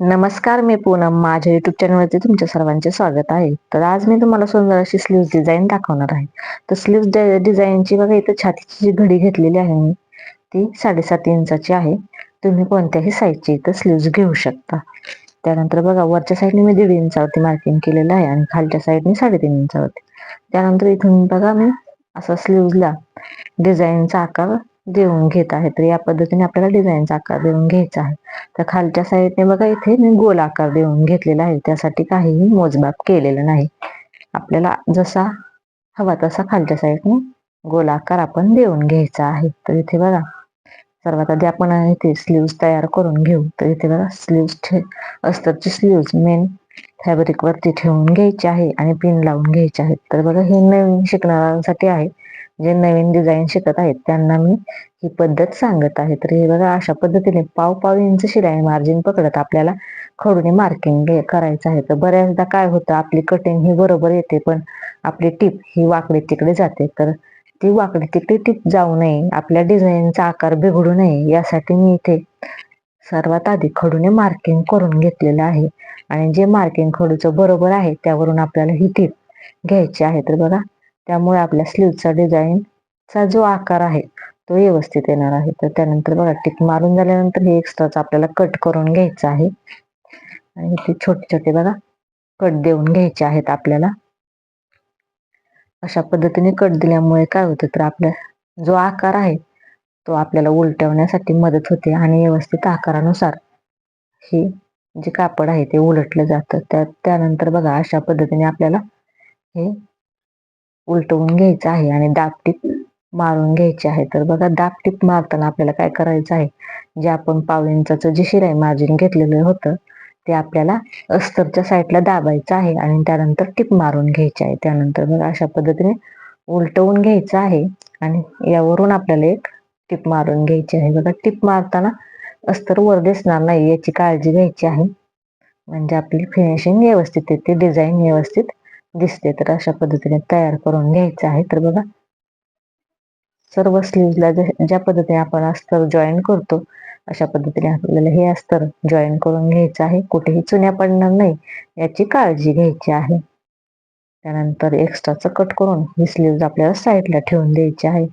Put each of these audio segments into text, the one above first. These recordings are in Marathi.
नमस्कार मी पूनम. माझ्या युट्यूब चॅनलवरती तुमच्या सर्वांचे स्वागत आहे. तर आज मी तुम्हाला सुंदर अशी स्लीव्ह डिझाईन दाखवणार आहे. तर स्लीव्ह डिझाईनची बघा इथं छातीची जी घडी घेतलेली आहे मी ती साडेसात इंचाची आहे. तुम्ही कोणत्याही साईजची इथं स्लीव्ज घेऊ शकता. त्यानंतर बघा वरच्या साईडने मी दीड इंचावरती मार्किंग केलेलं आहे आणि खालच्या साईडने साडेतीन इंचावरती. त्यानंतर इथून बघा मी असा स्लीव्जला डिझाईनचा आकार देऊन घेत आहे. तर या पद्धतीने आपल्याला डिझाईनचा आकार देऊन घ्यायचा आहे. तर खालच्या साईडने बघा इथे मी गोल आकार देऊन घेतलेला आहे. त्यासाठी काहीही मोजमाप केलेलं नाही. आपल्याला जसा हवा तसा खालच्या साईडने गोल आकार आपण देऊन घ्यायचा आहे. तर इथे बघा सर्वात आधी आपण इथे स्लीव्ज तयार करून घेऊ. तर इथे बघा स्लीव्ज ठे अस्तरची स्लीव्ज मेन फॅब्रिक वरती ठेवून घ्यायची आहे आणि पिन लावून घ्यायचे आहेत तर बघा हे नवीन शिकणाऱ्यांसाठी आहे. जे नवीन डिझाईन शिकत आहेत त्यांना मी ही पद्धत सांगत आहे. तर हे बघा अशा पद्धतीने पाव पाव इंच शिलाई मार्जिन पकडत आपल्याला खडूने मार्किंग करायचं आहे. तर बऱ्याचदा काय होतं आपली कटिंग ही बरोबर येते पण आपली टीप ही वाकडी तिकडे जाते. तर ती वाकडी तिकडे टीप जाऊ नये आपल्या डिझाईनचा आकार बिघडू नये यासाठी मी इथे सर्वात आधी खडूने मार्किंग करून घेतलेलं आहे. आणि जे मार्किंग खडूचं बरोबर आहे त्यावरून आपल्याला ही टीप घ्यायची आहे. तर बघा त्यामुळे आपल्या स्लीवचा डिझाईनचा जो आकार आहे तो व्यवस्थित येणार आहे. तर त्यानंतर बघा टिक मारून झाल्यानंतर हे एक्स्ट्राच आपल्याला कट करून घ्यायचं आहे. आणि ते छोटे छोटे बघा कट देऊन घ्यायचे आहेत आपल्याला. अशा पद्धतीने कट दिल्यामुळे काय होतं तर आपल्या जो आकार आहे तो आपल्याला उलटवण्यासाठी मदत होते आणि व्यवस्थित आकारानुसार हे जे कापड आहे ते उलटलं जातं. त्या त्यानंतर बघा अशा पद्धतीने आपल्याला हे उलटवून घ्यायचं आहे आणि दाबटीप मारून घ्यायचे आहे. तर बघा दाबटीप मारताना आपल्याला काय करायचं आहे? जे आपण पाव इंचाचं जे शिराई मार्जिन घेतलेलं होतं ते आपल्याला अस्तरच्या साईडला दाबायचं आहे आणि त्यानंतर टिप मारून घ्यायचे आहे. त्यानंतर बघा अशा पद्धतीने उलटवून घ्यायचं आहे आणि यावरून आपल्याला एक टिप मारून घ्यायची आहे. बघा टिप मारताना अस्तर वर दिसणार नाही याची काळजी घ्यायची आहे. म्हणजे आपली फिनिशिंग व्यवस्थित येते डिझाईन व्यवस्थित दिसते तर अशा पद्धतीने तयार करून घ्यायचं आहे. तर बघा सर्व स्लीवला ज्या पद्धतीने आपण अस्तर जॉईन करतो अशा पद्धतीने आपल्याला हे अस्तर जॉईन करून घ्यायचं आहे. कुठेही चुन्या पडणार नाही याची काळजी घ्यायची आहे. त्यानंतर एक्स्ट्राचं कट करून ही स्लीव्ज आपल्याला साईडला ठेवून द्यायची आहे.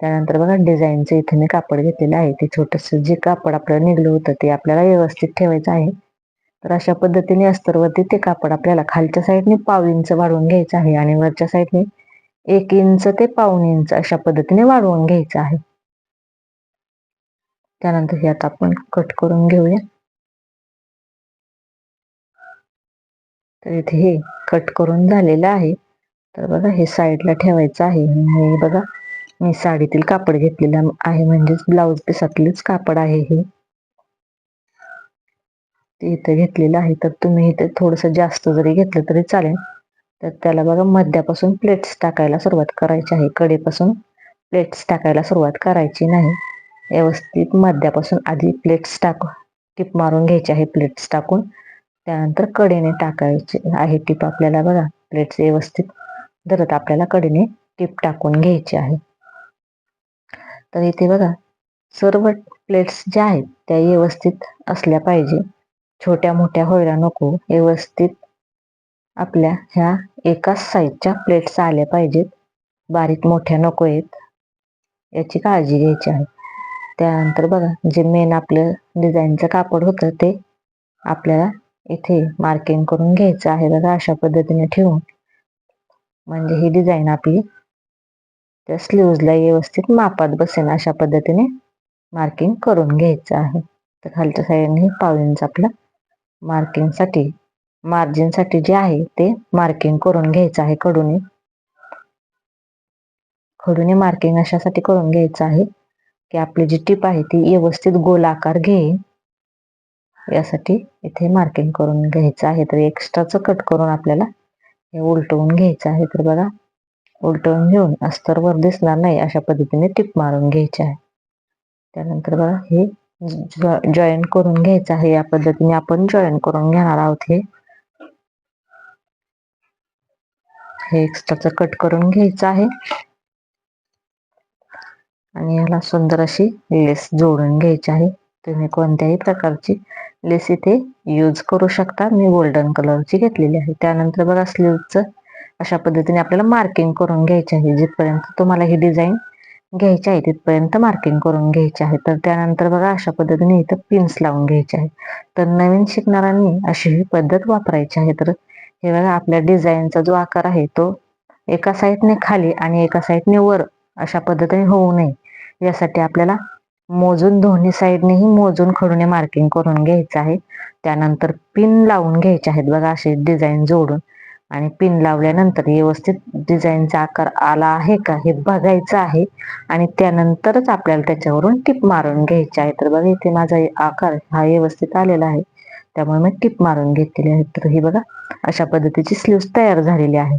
त्यानंतर बघा डिझाईनचं इथे मी कापड घेतलेलं आहे. ते छोटस जे कापड आपल्याला निघलं होतं ते आपल्याला व्यवस्थित ठेवायचं आहे. तर अशा पद्धतीने अस्तरवरती ते कापड आपल्याला खालच्या साईडने पाव इंच वाढवून घ्यायचं आहे आणि वरच्या साईडने एक इंच ते पाऊन इंच अशा पद्धतीने वाढवून घ्यायचं आहे. त्यानंतर हे आता आपण कट करून घेऊया. तर इथे हे कट करून झालेलं आहे. तर बघा हे साईडला ठेवायचं आहे. हे बघा मी साडीतील कापड घेतलेलं आहे. म्हणजेच ब्लाऊज पिसातलेच कापड आहे हे. इथं घेतलेलं आहे तर तुम्ही इथे थोडस जास्त जरी घेतलं तरी चालेल. तर त्याला बघा मध्यापासून प्लेट्स टाकायला सुरुवात करायची आहे. कडेपासून प्लेट्स टाकायला सुरुवात करायची नाही. व्यवस्थित मध्यापासून आधी प्लेट्स टाकू टिप मारून घ्यायची आहे प्लेट्स टाकून. त्यानंतर कडेने टाकायचे आहे टिप आपल्याला बघा प्लेट्स व्यवस्थित धरत आपल्याला कडेने टिप टाकून घ्यायची आहे. तर इथे बघा सर्व प्लेट्स ज्या आहेत त्या व्यवस्थित असल्या पाहिजे. छोट्या मोठ्या व्हायला नको. व्यवस्थित आपल्या ह्या एकाच साईजच्या प्लेट्स आल्या पाहिजेत. बारीक मोठ्या नको आहेत. याची काळजी घ्यायची आहे. त्यानंतर बघा जे मेन आपलं डिझाईनचं कापड होतं ते आपल्याला इथे मार्किंग करून घ्यायचं आहे बघा अशा पद्धतीने ठेवून. म्हणजे ही डिझाईन आपली त्या स्लीव्जला व्यवस्थित मापात बसेल अशा पद्धतीने मार्किंग करून घ्यायचं आहे. तर खालच्या साईडने पाव इंच आपला मार्किंगसाठी मार्जिनसाठी जे आहे ते मार्किंग करून घ्यायचं आहे कडूने खडूने मार्किंग अशासाठी करून घ्यायचं आहे की आपली जी टीप आहे ती व्यवस्थित गोल आकार घेईल. यासाठी इथे मार्किंग करून घ्यायचं आहे. तर एक्स्ट्राचं कट करून आपल्याला हे उलटवून घ्यायचं आहे. तर बघा उलटवून घेऊन अस्तरवर दिसणार नाही अशा पद्धतीने टिप मारून घ्यायची आहे. त्यानंतर बघा हे जॉईन करून घ्यायचं आहे या पद्धतीने. आपण जॉईन करून घेणार आहोत हे. हे एक्स्ट्राचं कट करून घ्यायचं आहे. आणि याला सुंदर अशी लेस जोडून घ्यायची आहे. तुम्ही कोणत्याही प्रकारची लेस इथे यूज करू शकता. मी गोल्डन कलरची घेतलेली आहे. त्यानंतर बघा स्लीवचं अशा पद्धतीने आपल्याला मार्किंग करून घ्यायचे आहे. जिथपर्यंत तुम्हाला ही डिझाईन घ्यायच्या आहे तिथपर्यंत मार्किंग करून घ्यायचे आहे तर त्यानंतर बघा अशा पद्धतीने इथं पिन्स लावून घ्यायचे आहे तर नवीन शिकणाऱ्यांनी अशी ही पद्धत वापरायची आहे. तर हे बघा आपल्या डिझाईनचा जो आकार आहे तो एका साईडने खाली आणि एका साईडने वर अशा पद्धतीने होऊ नये. यासाठी आपल्याला मोजून दोन्ही साईडनेही मोजून खडूने मार्किंग करून घ्यायचं आहे. त्यानंतर पिन लावून घ्यायचे आहेत. बघा असे डिझाईन जोडून. आणि पिन लावल्यानंतर व्यवस्थित डिझाईनचा आकार आला आहे का हे बघायचं आहे. आणि त्यानंतरच आपल्याला त्याच्यावरून टिप मारून घ्यायची आहे. तर बघा इथे माझा आकार हा व्यवस्थित आलेला आहे. त्यामुळे मी टिप मारून घेतलेली आहे. तर ही बघा अशा पद्धतीची स्लीव्स तयार झालेली आहे.